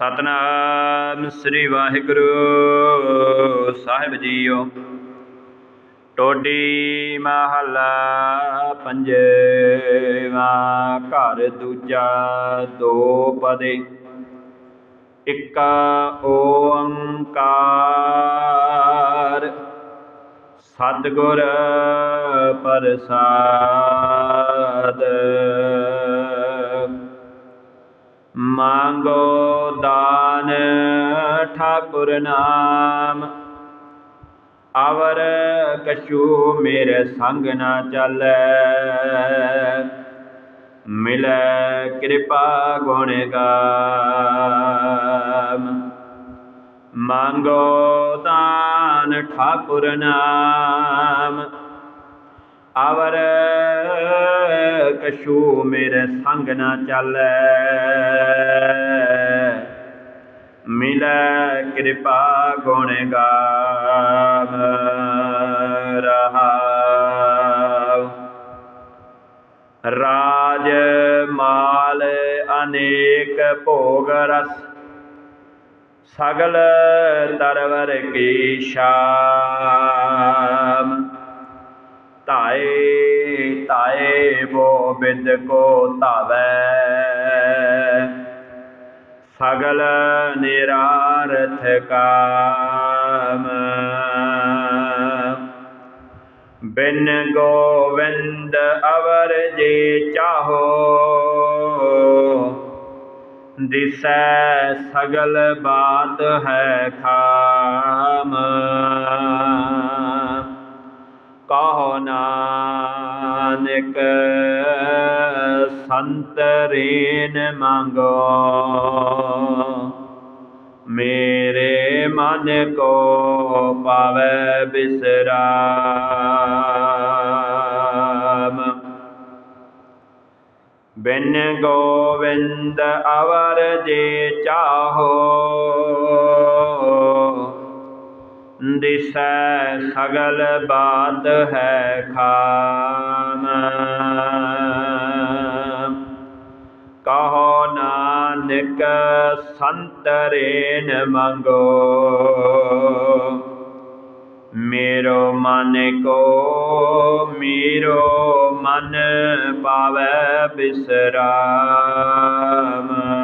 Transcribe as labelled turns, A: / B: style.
A: ਸਤਨਾਮ ਸ੍ਰੀ ਵਾਹਿਗੁਰੂ। ਸਾਹਿਬ JIO, Todi ਮਹੱਲਾ ਪੰਜਵਾਂ ਘਰ ਦੂਜਾ ਦੋ ਪਦੇ। ਇੱਕ ਓੰਕਾਰ, ਸਤਿਗੁਰ ਪ੍ਰਸਾਦ। ਮੰਗੋ ਦਾਨ ਠਾਕੁਰ ਨਾਮ। ਅਵਰ ਕਛੂ ਮੇਰੇ ਸੰਗ ਨਾ ਚੱਲੈ। ਮਿਲੈ ਕਿਰਪਾ ਗੁਣ ਗਾਮ। ਮੰਗੋ ਦਾਨ ਠਾਕੁਰ ਨਾਮ। ਅਵਰ ਕਛੂ ਮੇਰੇ ਸੰਗ ਨਾ ਚੱਲੈ। ਮਿਲੈ ਕਿਰਪਾ ਗੁਣ ਗਾਮ ਰਹਾਉ। ਰਾਜ ਮਾਲ ਅਨੇਕ ਭੋਗ ਰਸ, ਸਗਲ ਤਰਵਰ ਕੀ ਸ਼ਾ ਬੋ ਕੋ ਧਾਵੈ। ਸਗਲ ਨਿਰਾਰਥ ਕਾਮ। ਬਿਨ ਗੋਵਿੰਦ ਅਵਰ ਜੇ ਚਾਹੋ, ਦਿਸੈ ਸਗਲ ਬਾਤ ਹੈ ਖਾਮ। ਕਹੋ ਨਾਨਕ ਸੰਤ ਮੰਗੋ। ਮੇਰੇ ਮਨ ਕੋ ਪਾਵੈ ਬਿਸਰਾਮ। ਬਿਨ ਗੋਵਿੰਦ ਅਵਰ ਜੇ ਚਾਹੋ, ਦਿਸੈ ਸਗਲ ਬਾਤ ਹੈ ਖਾਮ। ਨਾਨਕ ਸੰਤਰੇਨ ਮੰਗੋ। ਮੇਰੋ ਮਨ ਕੋ ਮੇਰੋ ਮਨ ਪਾਵੈ ਬਿਸਰਾਮ।